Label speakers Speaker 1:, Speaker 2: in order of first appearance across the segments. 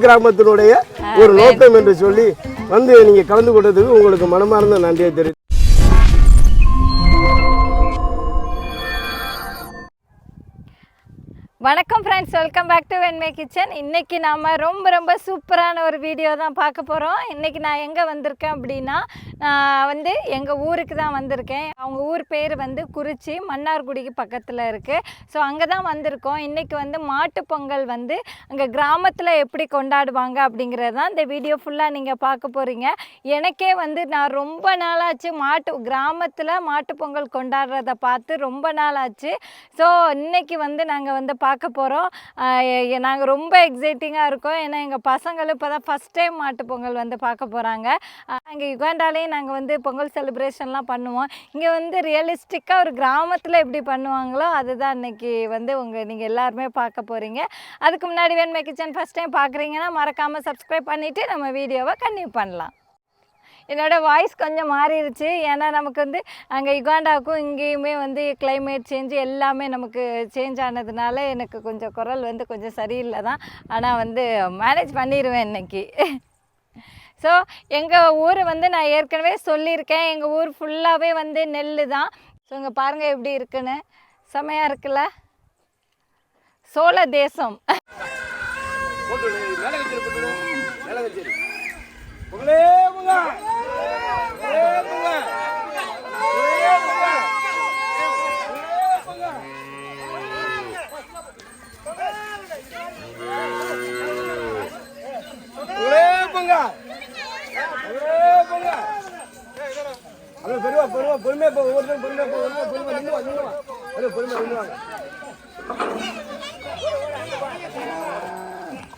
Speaker 1: கிராமத்தினுடைய ஒரு நோக்கம் என்று சொல்லி வந்து நீங்க கலந்து கொண்டதுக்கு உங்களுக்கு மனமார்ந்த நன்றியை தெரிவித்து
Speaker 2: வணக்கம் friends welcome back to Venmai kitchen இன்றைக்கி நாம் ரொம்ப ரொம்ப சூப்பரான ஒரு வீடியோ தான் பார்க்க போகிறோம் இன்றைக்கி நான் எங்கே வந்திருக்கேன் அப்படின்னா நான் வந்து எங்கள் ஊருக்கு தான் வந்திருக்கேன். அவங்க ஊர் பேர் வந்து குறிச்சி மன்னார்குடிக்கு பக்கத்தில் இருக்குது ஸோ அங்கே தான் வந்திருக்கோம். இன்றைக்கி வந்து மாட்டு பொங்கல் வந்து அங்கே கிராமத்தில் எப்படி கொண்டாடுவாங்க அப்படிங்கிறது தான் இந்த வீடியோ ஃபுல்லாக நீங்கள் பார்க்க போகிறீங்க எனக்கே வந்து நான் ரொம்ப நாளாச்சு மாட்டு கிராமத்தில் மாட்டு பொங்கல் கொண்டாடுறத பார்த்து ரொம்ப நாளாச்சு. ஸோ இன்றைக்கி வந்து நாங்கள் வந்து பார்க்க போகிறோம் நாங்கள் ரொம்ப எக்ஸைட்டிங்காக இருக்கோம். ஏன்னா எங்கள் பசங்களும் இப்போ தான் ஃபஸ்ட் டைம் மாட்டுப் பொங்கல் வந்து பார்க்க போகிறாங்க அங்கே யுகாண்டாலேயும் நாங்கள் வந்து பொங்கல் செலிப்ரேஷன்லாம் பண்ணுவோம். இங்கே வந்து ரியலிஸ்டிக்காக ஒரு கிராமத்தில் எப்படி பண்ணுவாங்களோ அதுதான் இன்றைக்கி வந்து உங்கள் நீங்கள் எல்லாருமே பார்க்க போகிறீங்க அதுக்கு முன்னாடி வேணுமே கிச்சன் ஃபஸ்ட் டைம் பார்க்குறீங்கன்னா மறக்காமல் சப்ஸ்கிரைப் பண்ணிவிட்டு நம்ம வீடியோவை கன்டினியூ பண்ணலாம். என்னோடய வாய்ஸ் கொஞ்சம் மாறிடுச்சு ஏன்னா நமக்கு வந்து அங்கே யுகாண்டாவுக்கும் இங்கேயுமே வந்து கிளைமேட் சேஞ்ச் எல்லாமே நமக்கு சேஞ்ச் ஆனதுனால எனக்கு கொஞ்சம் குரல் வந்து கொஞ்சம் சரியில்லை தான். ஆனால் வந்து மேனேஜ் பண்ணிடுவேன் இன்னைக்கு. ஸோ எங்கள் ஊர் வந்து நான் ஏற்கனவே சொல்லியிருக்கேன். எங்கள் ஊர் ஃபுல்லாகவே வந்து நெல் தான். ஸோ இங்கே பாருங்கள் எப்படி இருக்குன்னு. செமையாக இருக்குல்ல? சோழ தேசம்.
Speaker 1: பெருவா பெருவா பொறுமையா போ ஒவ்வொருத்தரும் பொறுமையா போ ஒவ்வொருத்தரும் பொறுமையா நின்று வா நின்று பொறுமையா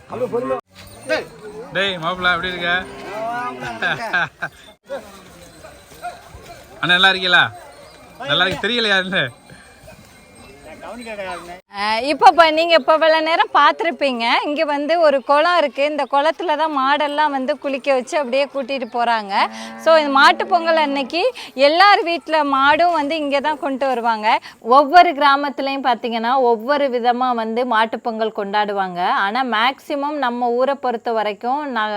Speaker 1: அப்படியே பொறுமையா
Speaker 3: டேய் மாப்பிள்ள எப்படி இருக்க? அண்ணா நல்லா இருக்கீங்களா? நல்லா இருக்கு. தெரியலையா இல்லை
Speaker 2: இப்போ இப்போ நீங்கள் இப்போ இவ்வளோ நேரம் பார்த்துருப்பீங்க. இங்கே வந்து ஒரு குளம் இருக்குது இந்த குளத்துல தான் மாடெல்லாம் வந்து குளிக்க வச்சு அப்படியே கூட்டிகிட்டு போகிறாங்க ஸோ இந்த மாட்டு பொங்கல் அன்னைக்கு எல்லார் வீட்டில் மாடும் வந்து இங்கே தான் கொண்டு வருவாங்க. ஒவ்வொரு கிராமத்துலேயும் பார்த்தீங்கன்னா ஒவ்வொரு விதமாக வந்து மாட்டு பொங்கல் கொண்டாடுவாங்க. ஆனால் மேக்ஸிமம் நம்ம ஊரை பொறுத்த வரைக்கும் நான்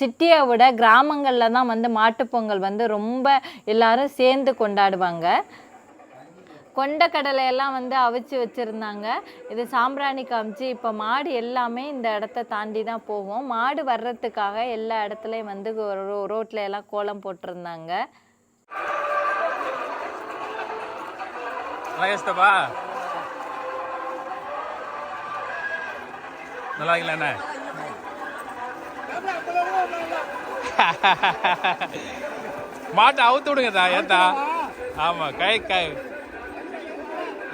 Speaker 2: சிட்டியை விட கிராமங்களில் தான் வந்து மாட்டு பொங்கல் வந்து ரொம்ப எல்லாரும் சேர்ந்து கொண்டாடுவாங்க. கொண்ட கடலையெல்லாம் வந்து அவிச்சு வச்சுருந்தாங்க. இது சாம்பிராணி காமிச்சு இப்போ மாடு எல்லாமே இந்த இடத்த தாண்டி தான் போகும் மாடு வர்றதுக்காக எல்லா இடத்துலையும் வந்து ரோட்டில் எல்லாம் கோலம் போட்டிருந்தாங்க.
Speaker 3: நல்லா கேஸ்தப்பா மாட்டை அவுத்து விடுங்கதா ஏத்தா. ஆமா கை கை.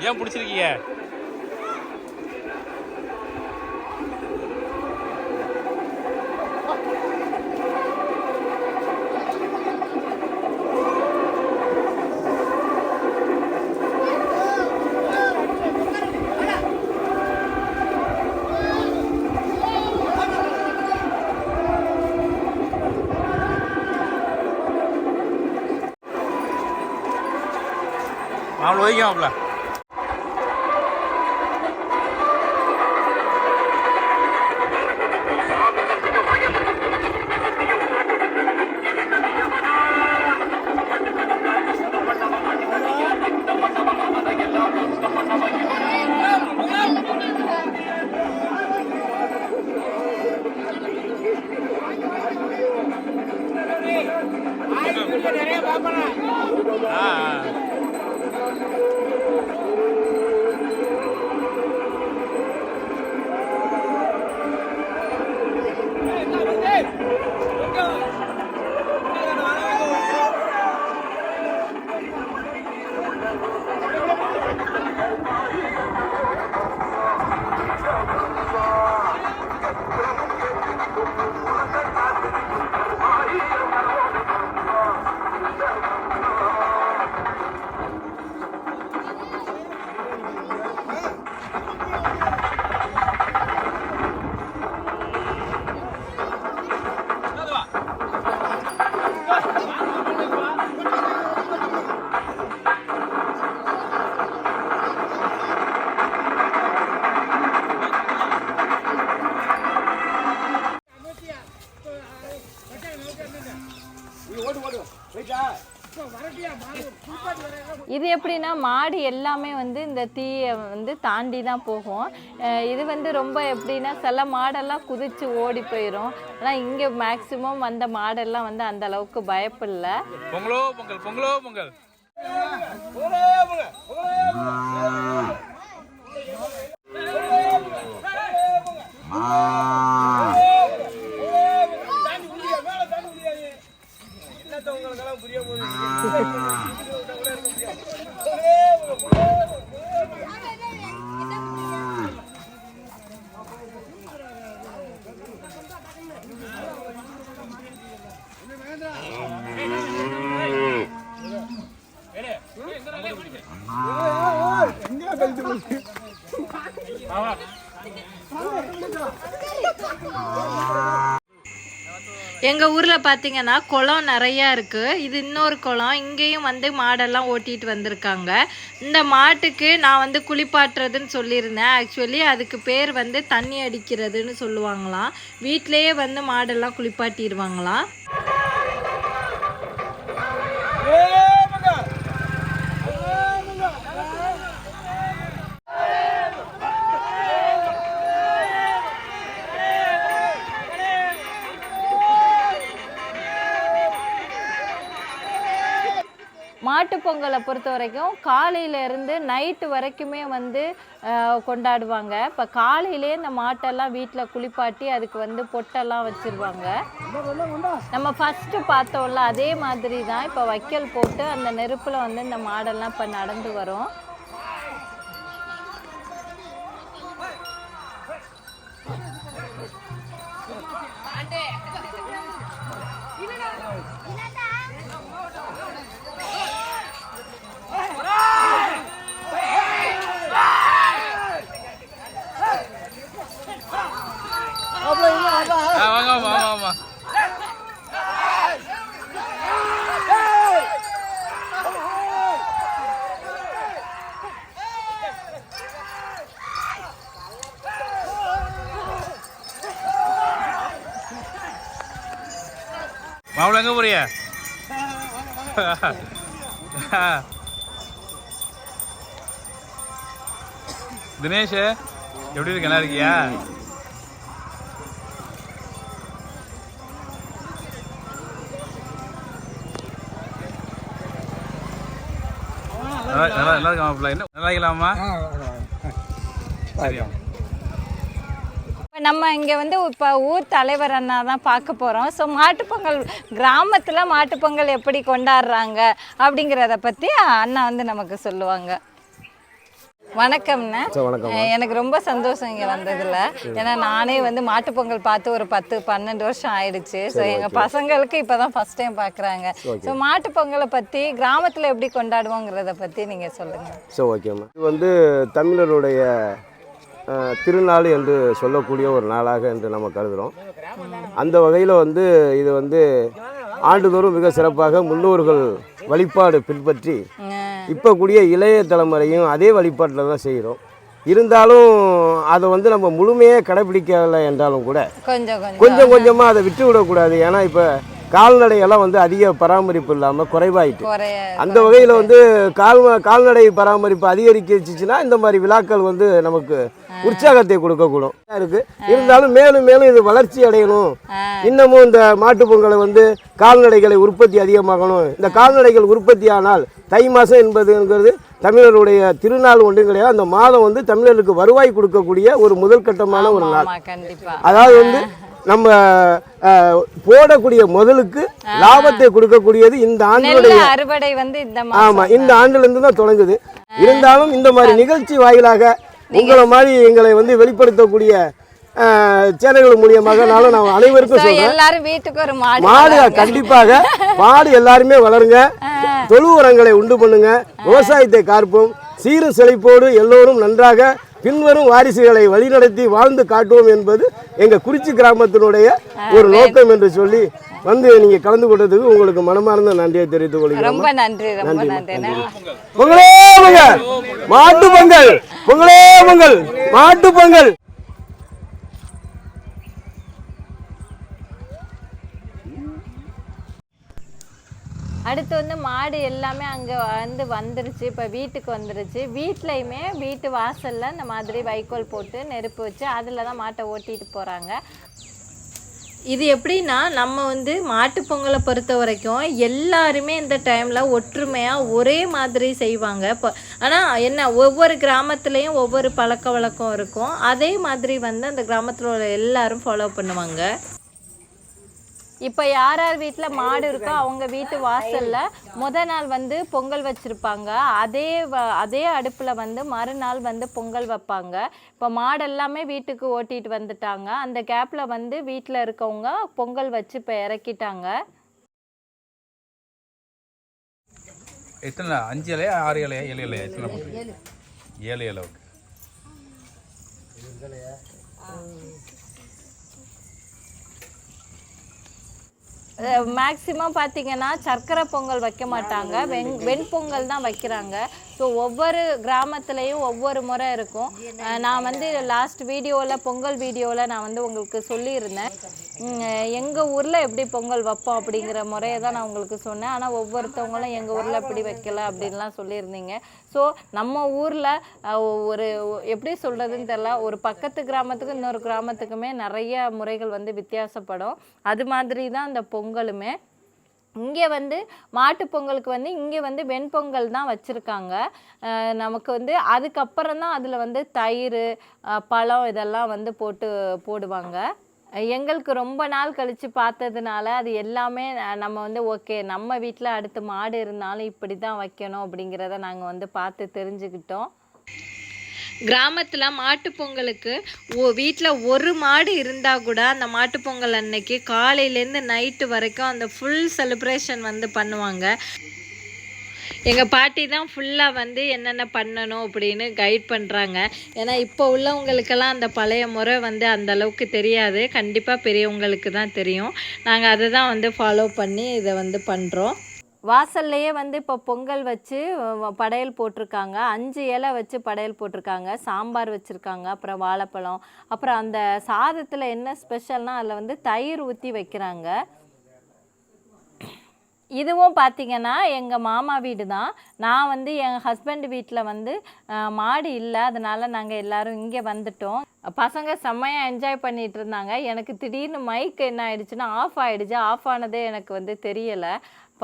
Speaker 3: ஏன் பிடிச்சிருக்கீங்க? மாப்பிள்ள ஒதுக்கி
Speaker 2: எப்படின்னா மாடு எல்லாமே வந்து இந்த தீயை வந்து தாண்டி தான் போகும் இது வந்து ரொம்ப எப்படின்னா சில மாடெல்லாம் குதிச்சு ஓடி போயிடும் ஆனால் இங்கே மேக்சிமம் வந்த மாடெல்லாம் வந்து அந்த அளவுக்கு பயப்படல.
Speaker 3: பொங்கலோ பொங்கல் பொங்கலோ பொங்கல்.
Speaker 2: எங்கள் ஊரில் பார்த்தீங்கன்னா குளம் நிறையா இருக்குது இது இன்னொரு குளம். இங்கேயும் வந்து மாடெல்லாம் ஓட்டிகிட்டு வந்திருக்காங்க. இந்த மாட்டுக்கு நான் வந்து குளிப்பாட்டுறதுன்னு சொல்லியிருந்தேன். ஆக்சுவலி அதுக்கு பேர் வந்து தண்ணி அடிக்கிறதுன்னு சொல்லுவாங்களாம். வீட்டிலேயே வந்து மாடெல்லாம் குளிப்பாட்டிடுவாங்களாம். மாட்டுப் பொங்கலை பொறுத்த வரைக்கும் காலையிலேருந்து நைட்டு வரைக்குமே வந்து கொண்டாடுவாங்க. இப்போ காலையிலே இந்த மாட்டெல்லாம் வீட்டில் குளிப்பாட்டி அதுக்கு வந்து பொட்டெல்லாம் வச்சிருவாங்க. நம்ம ஃபஸ்ட்டு பார்த்தோம்ல அதே மாதிரி தான் இப்போ வைக்கல் போட்டு அந்த நெருப்பில் வந்து இந்த மாடெல்லாம் இப்போ நடந்து வரும்.
Speaker 3: தினேஷ் எப்படி இருக்கு? நல்லா இருக்கியா? நல்லா நல்லா இருக்கா மாப்பிள்ள என்ன நல்லா இருக்கலாமா? சரியா
Speaker 2: நம்ம இங்கே வந்து இப்போ ஊர் தலைவர் அண்ணா தான் பார்க்க போகிறோம் ஸோ மாட்டுப்பொங்கல் கிராமத்தில் மாட்டுப்பொங்கல் எப்படி கொண்டாடுறாங்க அப்படிங்கிறத பற்றி அண்ணா வந்து நமக்கு சொல்லுவாங்க. வணக்கம்ண்ணா எனக்கு ரொம்ப சந்தோஷம் இங்கே வந்ததில். ஏன்னா நானே வந்து மாட்டுப்பொங்கல் பார்த்து ஒரு பத்து பன்னெண்டு வருஷம் ஆயிடுச்சு. ஸோ எங்கள் பசங்களுக்கு இப்போ தான் ஃபஸ்ட் டைம் பார்க்குறாங்க ஸோ மாட்டுப்பொங்கலை பற்றி கிராமத்தில் எப்படி கொண்டாடுவோங்கிறத பற்றி நீங்கள் சொல்லுங்கள்
Speaker 1: ஸோ ஓகேம்மா இது வந்து தமிழருடைய திருநாள் என்று சொல்லக்கூடிய ஒரு நாளாக என்று நம்ம கருதுகிறோம் அந்த வகையில் வந்து இது வந்து ஆண்டுதோறும் மிக சிறப்பாக முன்னோர்கள் வழிபாடு பின்பற்றி இப்போ கூடிய இளைய தலைமுறையும் அதே வழிபாட்டில் தான் செய்கிறோம் இருந்தாலும் அதை வந்து நம்ம முழுமையாக கடைபிடிக்கலை என்றாலும் கூட
Speaker 2: கொஞ்சம் கொஞ்சம்.
Speaker 1: கொஞ்சம் கொஞ்சமாக அதை விட்டு விடக்கூடாது ஏன்னா இப்போ கால்நடையெல்லாம் வந்து அதிக பராமரிப்பு இல்லாமல் குறைவாயிட்டு. அந்த வகையில் வந்து கால் கால்நடை பராமரிப்பு அதிகரிச்சிச்சுன்னா இந்த மாதிரி விழாக்கள் வந்து நமக்கு உற்சாகத்தை கொடுக்கக்கூடும். இருக்கு. இருந்தாலும் மேலும் மேலும் இது வளர்ச்சி அடையணும். இன்னமும் இந்த மாட்டுப் பொங்கலை வந்து கால்நடைகளை உற்பத்தி அதிகமாகணும். இந்த கால்நடைகள் உற்பத்தி ஆனால் தை மாதம் என்பதுங்கிறது தமிழருடைய திருநாள் ஒன்றும் கிடையாது அந்த மாதம் வந்து தமிழருக்கு வருவாய் கொடுக்கக்கூடிய ஒரு முதல் கட்டமான ஒரு நாள். அதாவது வந்து நம்ம போடக்கூடிய முதலுக்கு லாபத்தை கொடுக்கக்கூடியது இந்த ஆண்டுடைய
Speaker 2: அறுவடை வந்து இந்த
Speaker 1: ஆமா இந்த ஆண்டுல இருந்து தான் தொடங்குது. இருந்தாலும் இந்த மாதிரி நிகழ்ச்சி வாயிலாக உங்களை மாதிரி எங்களை வந்து வெளிப்படுத்தக்கூடிய சேனல்கள் மூலியமாக நானும் நான் அனைவருக்கும் சொல்றேன்.
Speaker 2: எல்லாரும் வீட்டுக்கு ஒரு மாடு
Speaker 1: மாடு கண்டிப்பாக மாடு எல்லாருமே வளருங்க. தொழு உரங்களை உண்டு பண்ணுங்க. விவசாயத்தை காற்போம் சீரும் செழிப்போடு எல்லோரும் நன்றாக பின்வரும் வாரிசுகளை வழிநடத்தி வாழ்ந்து காட்டுவோம் என்பது எங்க குறிச்சி கிராமத்தினுடைய ஒரு நோக்கம் என்று சொல்லி வந்து நீங்க கலந்து கொண்டதுக்கு உங்களுக்கு மனமார்ந்த நன்றியை தெரிவித்துக் கொள்கிறோம்.
Speaker 2: ரொம்ப நன்றி ரொம்ப நன்றி.
Speaker 1: பொங்கலே பொங்கல். மாட்டு பொங்கல். பொங்கலே பொங்கல். மாட்டு பொங்கல்.
Speaker 2: அடுத்து வந்து மாடு எல்லாமே அங்கே வந்து வந்துருச்சு இப்போ வீட்டுக்கு வந்துருச்சு. வீட்லேயுமே வீட்டு வாசலில் இந்த மாதிரி வைக்கோல் போட்டு நெருப்பு வச்சு அதில் தான் மாட்டை ஓட்டிட்டு போகிறாங்க இது எப்படின்னா நம்ம வந்து மாட்டு பொங்கலை பொறுத்த வரைக்கும் எல்லாருமே இந்த டைமில் ஒற்றுமையாக ஒரே மாதிரி செய்வாங்க. இப்போ ஆனால் என்ன ஒவ்வொரு கிராமத்துலேயும் ஒவ்வொரு பழக்க வழக்கம் இருக்கும். அதே மாதிரி வந்து அந்த கிராமத்தில் உள்ள எல்லாரும் ஃபாலோ பண்ணுவாங்க. இப்போ யார் யார் வீட்டில் மாடு இருக்கோ அவங்க வீட்டு வாசலில் முத நாள் வந்து பொங்கல் வச்சுருப்பாங்க. அதே வ- அதே அடுப்பில் வந்து மறுநாள் வந்து பொங்கல் வைப்பாங்க. இப்போ மாடு எல்லாமே வீட்டுக்கு ஓட்டிட்டு வந்துட்டாங்க. அந்த கேப்பில் வந்து வீட்டில் இருக்கவங்க பொங்கல் வச்சு இப்போ இறக்கிட்டாங்க.
Speaker 3: எத்தனை? அஞ்சு இலையா? ஆறு இலையா? ஏழு இலையா? எத்தனை ஏழு இலை ஓகே
Speaker 2: மேக்ஸிமம் பார்த்தீங்கன்னா சர்க்கரை பொங்கல் வைக்க மாட்டாங்க. வெண் வெண்பொங்கல் தான் வைக்கிறாங்க. ஸோ ஒவ்வொரு கிராமத்துலேயும் ஒவ்வொரு முறை இருக்கும். நான் வந்து லாஸ்ட் வீடியோவில் பொங்கல் வீடியோவில் நான் வந்து உங்களுக்கு சொல்லியிருந்தேன். எங்கள் ஊரில் எப்படி பொங்கல் வைப்போம் அப்படிங்கிற முறையை தான் நான் உங்களுக்கு சொன்னேன். ஆனால் ஒவ்வொருத்தவங்களும் எங்கள் ஊரில் இப்படி வைக்கல அப்படின்லாம் சொல்லியிருந்தீங்க. ஸோ நம்ம ஊரில் ஒரு எப்படி சொல்கிறதுன்னு தெரில ஒரு பக்கத்து கிராமத்துக்கும் இன்னொரு கிராமத்துக்குமே நிறைய முறைகள் வந்து வித்தியாசப்படும். அது மாதிரி தான் அந்த பொங்கலுமே. இங்கே வந்து மாட்டுப்பொங்கலுக்கு வந்து இங்கே வந்து வெண்பொங்கல் தான் வச்சுருக்காங்க. நமக்கு வந்து அதுக்கப்புறம் தான் அதில் வந்து தயிர் பழம் இதெல்லாம் வந்து போட்டு போடுவாங்க. எங்களுக்கு ரொம்ப நாள் கழித்து பார்த்ததுனால அது எல்லாமே நம்ம வந்து ஓகே நம்ம வீட்டில் அடுத்து மாடு இருந்தாலும் இப்படி தான் வைக்கணும் அப்படிங்கிறத நாங்கள் வந்து பார்த்து தெரிஞ்சுக்கிட்டோம். கிராமத்தில் மாட்டுப்பொங்கலுக்கு ஓ வீட்டில் ஒரு மாடு இருந்தால் கூட அந்த மாட்டுப்பொங்கல் அன்னைக்கு காலையிலேருந்து நைட்டு வரைக்கும் அந்த ஃபுல் செலிப்ரேஷன் வந்து பண்ணுவாங்க. எங்கள் பாட்டி தான் ஃபுல்லாக வந்து என்னென்ன பண்ணணும் அப்படின்னு கைட் பண்ணுறாங்க ஏன்னா இப்போ உள்ளவங்களுக்கெல்லாம் அந்த பழைய முறை வந்து அந்த அளவுக்கு தெரியாது. கண்டிப்பாக பெரியவங்களுக்கு தான் தெரியும். நாங்கள் அதை தான் வந்து ஃபாலோ பண்ணி இதை வந்து பண்ணுறோம் வாசல்லையே வந்து இப்போ பொங்கல் வச்சு படையல் போட்டிருக்காங்க. அஞ்சு இலை வச்சு படையல் போட்டிருக்காங்க. சாம்பார் வச்சுருக்காங்க. அப்புறம் வாழைப்பழம். அப்புறம் அந்த சாதத்தில் என்ன ஸ்பெஷல்னால் அதில் வந்து தயிர் ஊற்றி வைக்கிறாங்க. இதுவும் பார்த்தீங்கன்னா எங்கள் மாமா வீடு தான் நான் வந்து என் ஹஸ்பண்ட் வீட்டில் வந்து மாடு இல்லை. அதனால நாங்கள் எல்லாரும் இங்கே வந்துட்டோம். பசங்க செம்மையாக என்ஜாய் பண்ணிகிட்டு இருந்தாங்க. எனக்கு திடீர்னு மைக் என்ன ஆயிடுச்சுன்னா ஆஃப் ஆகிடுச்சு ஆஃப் ஆனதே எனக்கு வந்து தெரியலை.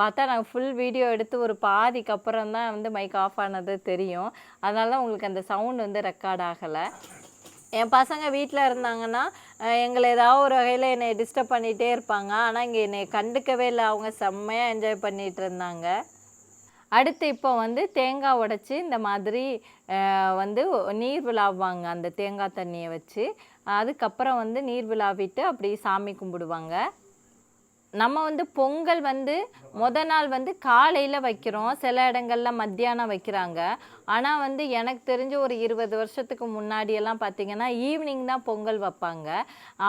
Speaker 2: பார்த்தா நாங்கள் ஃபுல் வீடியோ எடுத்து ஒரு பாதிக்கு அப்புறம் தான் வந்து மைக் ஆஃப் ஆனது தெரியும். அதனால தான் உங்களுக்கு அந்த சவுண்ட் வந்து ரெக்கார்ட் ஆகலை. என் பசங்க வீட்டில் இருந்தாங்கன்னா எங்களை ஏதாவது ஒரு வகையில் என்னை டிஸ்டர்ப் பண்ணிகிட்டே இருப்பாங்க. ஆனால் இங்கே என்னை கண்டுக்கவே இல்லை. அவங்க செம்மையாக என்ஜாய் பண்ணிகிட்டு இருந்தாங்க. அடுத்து இப்போ வந்து தேங்காய் உடைச்சி இந்த மாதிரி வந்து நீர் விழாவாங்க. அந்த தேங்காய் தண்ணியை வச்சு அதுக்கப்புறம் வந்து நீர் விழாவிட்டு அப்படி சாமி கும்பிடுவாங்க. நம்ம வந்து பொங்கல் வந்து முத நாள் வந்து காலையில் வைக்கிறோம். சில இடங்கள்ல மத்தியானம் வைக்கிறாங்க. ஆனால் வந்து எனக்கு தெரிஞ்ச ஒரு இருபது வருஷத்துக்கு முன்னாடியெல்லாம் பார்த்தீங்கன்னா ஈவினிங் தான் பொங்கல் வைப்பாங்க.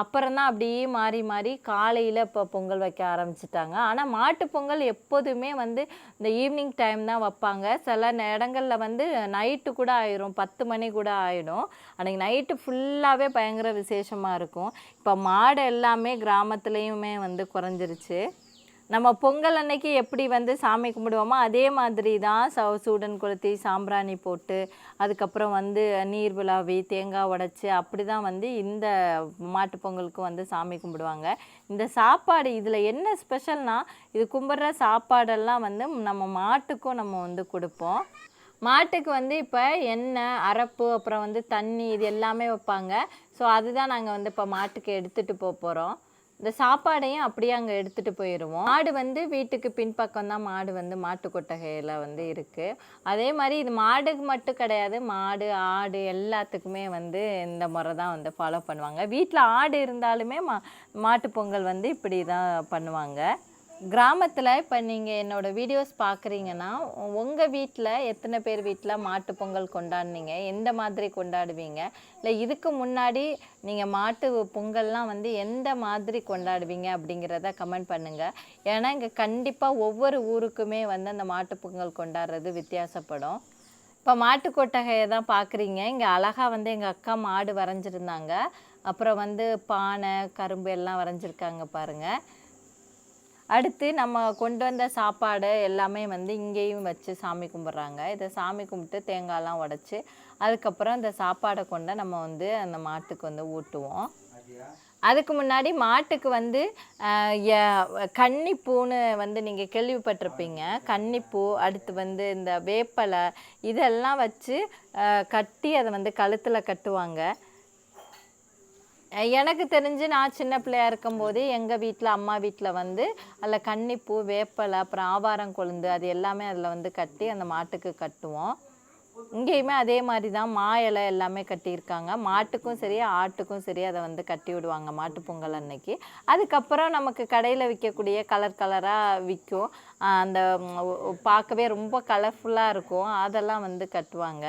Speaker 2: அப்புறம் தான் அப்படியே மாறி மாறி காலையில் இப்போ பொங்கல் வைக்க ஆரம்பிச்சிட்டாங்க. ஆனால் மாட்டுப் பொங்கல் எப்போதுமே வந்து இந்த ஈவினிங் டைம் தான் வைப்பாங்க. சில இடங்களில் வந்து நைட்டு கூட ஆயிரும். பத்து மணி கூட ஆயிடும். அன்றைக்கி நைட்டு ஃபுல்லாகவே பயங்கர விசேஷமாக இருக்கும். இப்போ மாடு எல்லாமே கிராமத்துலேயுமே வந்து குறைஞ்சிருச்சு. நம்ம பொங்கல் அன்னைக்கு எப்படி வந்து சாமி கும்பிடுவோமோ அதே மாதிரி தான் ச சூடன் கொளுத்தி சாம்பிராணி போட்டு அதுக்கப்புறம் வந்து நீர் விழாவி தேங்காய் உடைச்சி அப்படி தான் வந்து இந்த மாட்டுப் பொங்கலுக்கு வந்து சாமி கும்பிடுவாங்க. இந்த சாப்பாடு இதில் என்ன ஸ்பெஷல்னால் இது கும்பிட்ற சாப்பாடெல்லாம் வந்து நம்ம மாட்டுக்கும் நம்ம வந்து கொடுப்போம். மாட்டுக்கு வந்து இப்போ எண்ணெய் அரப்பு அப்புறம் வந்து தண்ணி இது எல்லாமே வைப்பாங்க. ஸோ அதுதான் நாங்கள் வந்து இப்போ மாட்டுக்கு எடுத்துகிட்டு போக போகிறோம் இந்த சாப்பாடையும் அப்படியே அங்கே எடுத்துகிட்டு போயிடுவோம் மாடு வந்து வீட்டுக்கு பின்பக்கம் தான் மாடு வந்து மாட்டு கொட்டகையில் வந்து இருக்குது அதே மாதிரி இது மாடுக்கு மட்டும் கிடையாது மாடு ஆடு எல்லாத்துக்குமே வந்து இந்த முறை தான் வந்து ஃபாலோ பண்ணுவாங்க. வீட்டில் ஆடு இருந்தாலுமே மா மாட்டுப் பொங்கல் வந்து இப்படி தான் பண்ணுவாங்க. கிராமத்தில் இப்போ நீங்கள் என்னோட வீடியோஸ் பார்க்குறீங்கன்னா உங்கள் வீட்டில் எத்தனை பேர் வீட்டில் மாட்டு பொங்கல் கொண்டாடுனீங்க? எந்த மாதிரி கொண்டாடுவீங்க? இல்லை இதுக்கு முன்னாடி நீங்கள் மாட்டு பொங்கல்லாம் வந்து எந்த மாதிரி கொண்டாடுவீங்க அப்படிங்கிறத கமெண்ட் பண்ணுங்கள் ஏன்னா இங்கே கண்டிப்பாக ஒவ்வொரு ஊருக்குமே வந்து அந்த மாட்டு பொங்கல் கொண்டாடுறது வித்தியாசப்படும். இப்போ மாட்டு கொட்டகையை தான் பார்க்குறீங்க இங்கே அழகாக வந்து எங்கள் அக்கா மாடு வரைஞ்சிருந்தாங்க. அப்புறம் வந்து பானை கரும்பு எல்லாம் வரைஞ்சிருக்காங்க பாருங்கள் அடுத்து நம்ம கொண்டு வந்த சாப்பாடு எல்லாமே வந்து இங்கேயும் வச்சு சாமி கும்பிட்றாங்க. இதை சாமி கும்பிட்டு தேங்காய்லாம் உடச்சி அதுக்கப்புறம் இந்த சாப்பாடை கொண்டு நம்ம வந்து அந்த மாட்டுக்கு வந்து ஊட்டுவோம். அதுக்கு முன்னாடி மாட்டுக்கு வந்து கன்னிப்பூன்னு வந்து நீங்கள் கேள்விப்பட்டிருப்பீங்க. கன்னிப்பூ அடுத்து வந்து இந்த வேப்பலை இதெல்லாம் வச்சு கட்டி அதை வந்து கழுத்தில் கட்டுவாங்க. எனக்கு தெரிஞ்சு நான் சின்ன பிள்ளையா இருக்கும்போது எங்கள் வீட்டில் அம்மா வீட்டில் வந்து அதில் கன்னிப்பூ வேப்பலை அப்புறம் ஆவாரம் கொழுந்து அது எல்லாமே அதில் வந்து கட்டி அந்த மாட்டுக்கு கட்டுவோம். இங்கேயுமே அதே மாதிரி தான் மா இலை எல்லாமே கட்டியிருக்காங்க. மாட்டுக்கும் சரி ஆட்டுக்கும் சரி அதை வந்து கட்டி விடுவாங்க மாட்டு பொங்கல் அன்னைக்கு. அதுக்கப்புறம் நமக்கு கடையில் விற்கக்கூடிய கலர் கலராக விற்கும். அந்த பார்க்கவே ரொம்ப கலர்ஃபுல்லாக இருக்கும். அதெல்லாம் வந்து கட்டுவாங்க.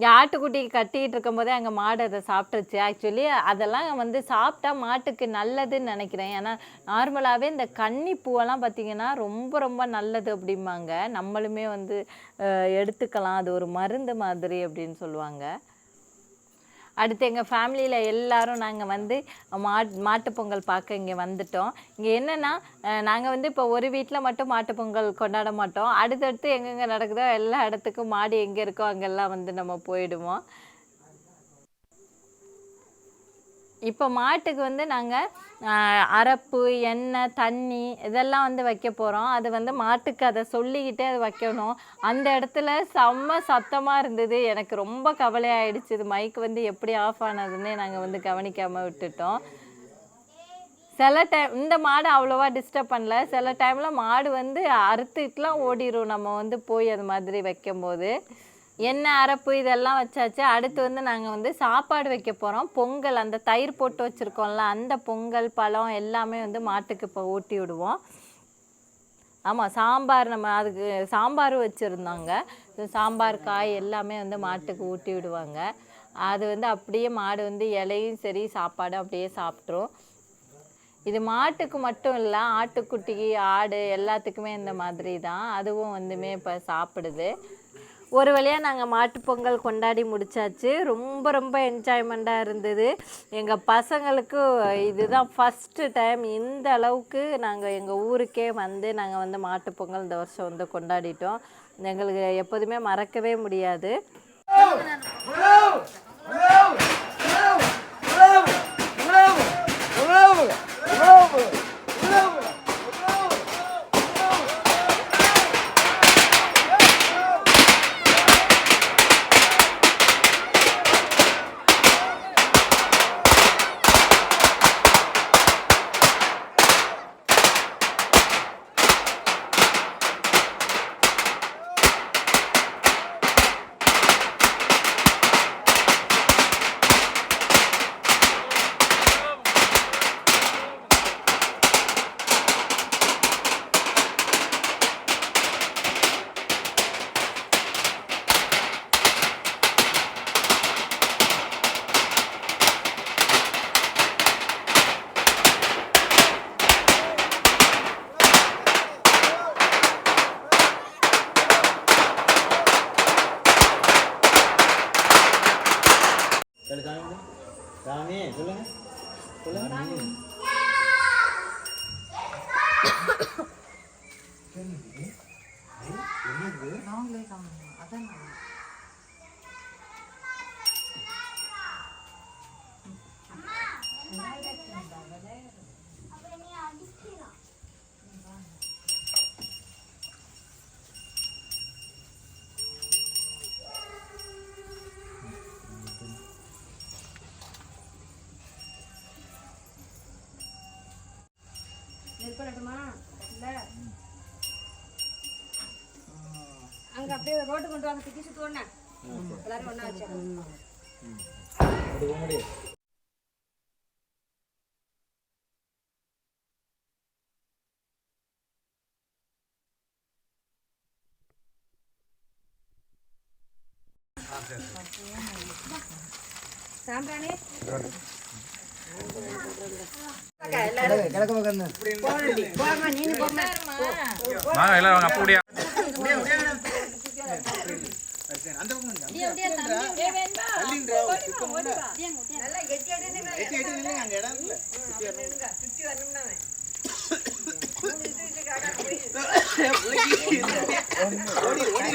Speaker 2: இங்கே ஆட்டுக்குட்டி கட்டிகிட்டு இருக்கும்போதே அங்கே மாடு அதை சாப்பிட்ருச்சு ஆக்சுவலி அதெல்லாம் வந்து சாப்பிட்டா மாட்டுக்கு நல்லதுன்னு நினைக்கிறேன். ஏன்னா நார்மலாகவே இந்த கன்னி பூவெல்லாம் பார்த்திங்கன்னா ரொம்ப ரொம்ப நல்லது அப்படிம்பாங்க. நம்மளுமே வந்து எடுத்துக்கலாம். அது ஒரு மருந்து மாதிரி அப்படின்னு சொல்லுவாங்க. அடுத்து எங்கள் ஃபேமிலியில் எல்லாரும் நாங்கள் வந்து மாட் மாட்டுப் பொங்கல் பார்க்க இங்கே வந்துட்டோம். இங்கே என்னென்னா நாங்கள் வந்து இப்போ ஒரு வீட்டில் மட்டும் மாட்டுப் பொங்கல் கொண்டாட மாட்டோம். அடுத்தடுத்து எங்கெங்கே நடக்குதோ எல்லா இடத்துக்கும் மாடு எங்கே இருக்கோ அங்கெல்லாம் வந்து நம்ம போயிடுவோம். இப்போ மாட்டுக்கு வந்து நாங்கள் அரப்பு எண்ணெய் தண்ணி இதெல்லாம் வந்து வைக்க போகிறோம் அது வந்து மாட்டுக்கு அதை சொல்லிக்கிட்டே அது வைக்கணும். அந்த இடத்துல செம்ம சத்தமாக இருந்தது. எனக்கு ரொம்ப கவலையாயிடுச்சு. இது மைக் வந்து எப்படி ஆஃப் ஆனதுன்னே நாங்கள் வந்து கவனிக்காமல் விட்டுட்டோம். சில டைம் இந்த மாடு அவ்வளோவா டிஸ்டர்ப் பண்ணல. சில டைமில் மாடு வந்து அறுத்துட்டுலாம் ஓடிரும். நம்ம வந்து போய் அது மாதிரி வைக்கும்போது. எண்ணெய் அரப்பு இதெல்லாம் வச்சாச்சு. அடுத்து வந்து நாங்கள் வந்து சாப்பாடு வைக்க போகிறோம் பொங்கல் அந்த தயிர் போட்டு வச்சுருக்கோம்ல அந்த பொங்கல் பழம் எல்லாமே வந்து மாட்டுக்கு இப்போ ஊட்டி விடுவோம். ஆமாம் சாம்பார் நம்ம அதுக்கு சாம்பாரும் வச்சுருந்தாங்க. சாம்பார் காய் எல்லாமே வந்து மாட்டுக்கு ஊட்டி விடுவாங்க. அது வந்து அப்படியே மாடு வந்து இலையும் சரி சாப்பாடு அப்படியே சாப்பிட்ரும் இது மாட்டுக்கு மட்டும் இல்லை ஆட்டுக்குட்டிக்கு ஆடு எல்லாத்துக்குமே இந்த மாதிரி தான் அதுவும் வந்துமே இப்போ சாப்பிடுது. ஒரு வழியாக நாங்கள் மாட்டுப்பொங்கல் கொண்டாடி முடிச்சாச்சு ரொம்ப ரொம்ப என்ஜாய்மெண்ட்டாக இருந்தது எங்கள் பசங்களுக்கு இதுதான் ஃபஸ்ட்டு டைம் இந்த அளவுக்கு நாங்கள் எங்கள் ஊருக்கே வந்து நாங்கள் வந்து மாட்டுப்பொங்கல் இந்த வருஷம் வந்து கொண்டாடிட்டோம் எங்களுக்கு எப்போதுமே மறக்கவே முடியாது
Speaker 4: சொல்லு சாமி சாமி சொல்லுங்க சொல்லுங்க
Speaker 5: அங்க அப்படியே ரோட்டு கொண்டு வாங்க திக்கி சுத்துவோண்ணா எல்லாரும் ஒண்ணா
Speaker 3: அதுக்கு முன்ன நல்லா எட்டி எட்டி நில்லுங்க ஓடி ஓடி.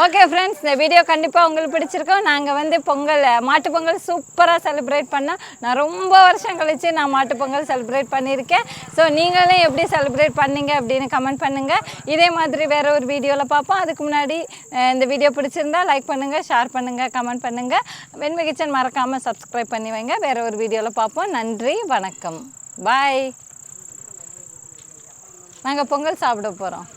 Speaker 2: ஓகே ஃப்ரெண்ட்ஸ் இந்த வீடியோ கண்டிப்பாக உங்களுக்கு பிடிச்சிருக்கோம். நாங்கள் வந்து பொங்கல் மாட்டுப்பொங்கல் சூப்பராக செலிப்ரேட் பண்ணோம் நான் ரொம்ப வருஷம் கழித்து நான் மாட்டுப்பொங்கல் செலிப்ரேட் பண்ணியிருக்கேன். ஸோ நீங்களும் எப்படி செலிப்ரேட் பண்ணீங்க அப்படின்னு கமெண்ட் பண்ணுங்கள் இதே மாதிரி வேறு ஒரு வீடியோவில் பார்ப்போம். அதுக்கு முன்னாடி இந்த வீடியோ பிடிச்சிருந்தா லைக் பண்ணுங்கள் ஷேர் பண்ணுங்கள் கமெண்ட் பண்ணுங்கள் வெண்மை கிச்சன் மறக்காமல் சப்ஸ்கிரைப் பண்ணி வைங்க. வேற ஒரு வீடியோவில் பார்ப்போம். நன்றி வணக்கம். பாய் நாங்கள் பொங்கல் சாப்பிட போகிறோம்